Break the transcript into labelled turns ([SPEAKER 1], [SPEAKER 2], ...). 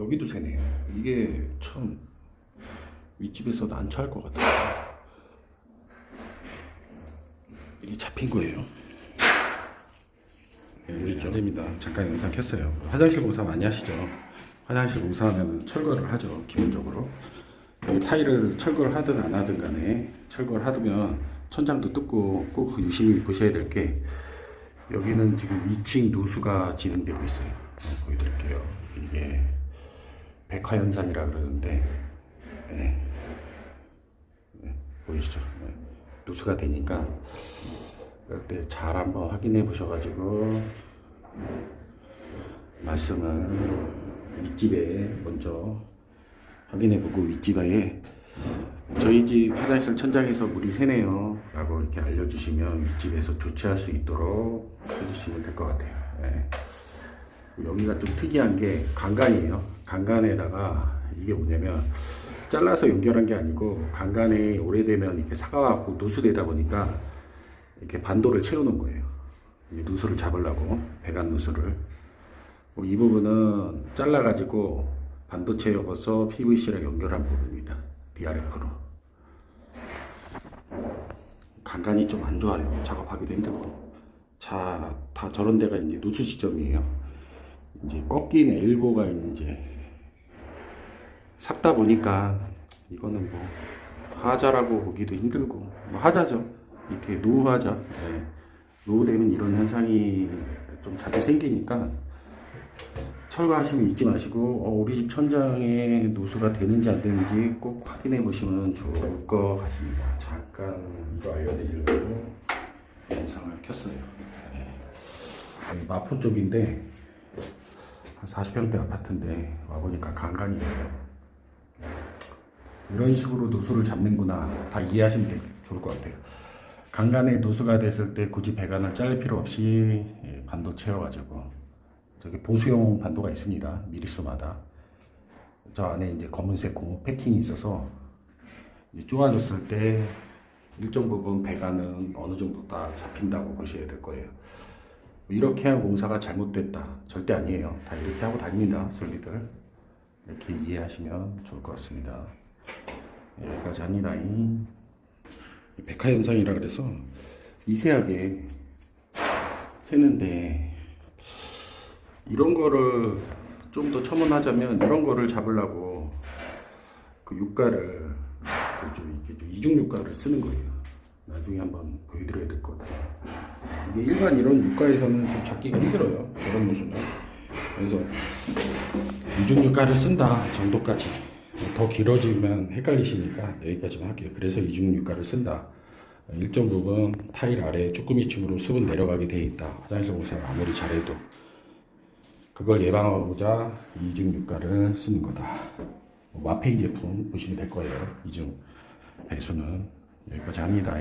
[SPEAKER 1] 여기도 새네요. 이게 참 윗집에서 난처할 것 같아요. 이게 잡힌 거예요. 네, 우리 자제입니다. 잠깐 영상 켰어요. 화장실 공사 많이 하시죠? 화장실 공사하면 철거를 하죠. 기본적으로. 여기 타일을 철거를 하든 안 하든 간에 철거를 하면 천장도 뜯고 꼭 유심히 보셔야 될 게 여기는 지금 위층 누수가 진행되고 있어요. 어, 보여드릴게요. 이게 백화 현상이라 그러는데 네. 네, 보이시죠? 네. 누수가 되니까 그때 잘 한번 확인해 보셔가지고 말씀을 윗집에 먼저 확인해 보고 윗집에 저희 집 화장실 천장에서 물이 새네요 라고 이렇게 알려주시면 윗집에서 조치할 수 있도록 해주시면 될 것 같아요 예. 여기가 좀 특이한 게 강간이에요 강간에다가 이게 뭐냐면 잘라서 연결한 게 아니고 강간에 오래되면 이렇게 사가갖고 누수되다 보니까 이렇게 반도를 채우는 거예요 이 누수를 잡으려고 배관 누수를 뭐 이 부분은 잘라가지고 반도체 엮어서 PVC랑 연결한 부분입니다. DRF로. 간간이 좀 안 좋아요. 작업하기도 힘들고. 자, 다 저런 데가 이제 누수 지점이에요. 이제 꺾인 엘보가 이제 삭다 보니까 이거는 뭐 하자라고 보기도 힘들고 뭐 하자죠. 이렇게 노후하자. 네. 노후되면 이런 현상이 좀 자주 생기니까 철거하시면 잊지 마시고 어, 우리 집 천장에 누수가 되는지 안 되는지 꼭 확인해 보시면 좋을 것 같습니다. 잠깐 이거 알려드리려고 영상을 켰어요. 네. 마포 쪽인데 한 40평대 아파트인데 와보니까 간간이에요. 이런 식으로 누수를 잡는구나 다 이해하시면 되- 좋을 것 같아요. 간간에 누수가 됐을 때 굳이 배관을 자를 필요 없이 예, 반도 채워가지고 저기 보수용 반도가 있습니다. 미리수마다. 저 안에 이제 검은색 고무 패킹이 있어서 쪼아줬을 때 일정 부분 배관은 어느 정도 다 잡힌다고 보셔야 될 거예요. 이렇게 한 공사가 잘못됐다. 절대 아니에요. 다 이렇게 하고 다닙니다. 설비들. 이렇게 이해하시면 좋을 것 같습니다. 여기까지 합니다. 이 백화 현상이라 그래서 미세하게 새는데 이런 거를 좀 더 첨언하자면 이런 거를 잡으려고 그 육가를 그좀 이렇게 좀 이중 육가를 쓰는 거예요. 나중에 한번 보여드려야 될 것 같아요. 이게 일반 이런 육가에서는 좀 잡기가 힘들어요. 저런 모습은. 그래서 이중 육가를 쓴다 정도까지 더 길어지면 헷갈리시니까 여기까지만 할게요. 그래서 이중 육가를 쓴다. 일정 부분 타일 아래 쭈꾸미층으로 수분 내려가게 돼 있다. 화장실 공사를 아무리 잘해도 그걸 예방하고자 이중 유가를 쓰는 거다. 뭐 마페이 제품 보시면 될 거예요. 이중 배수는 여기까지 합니다.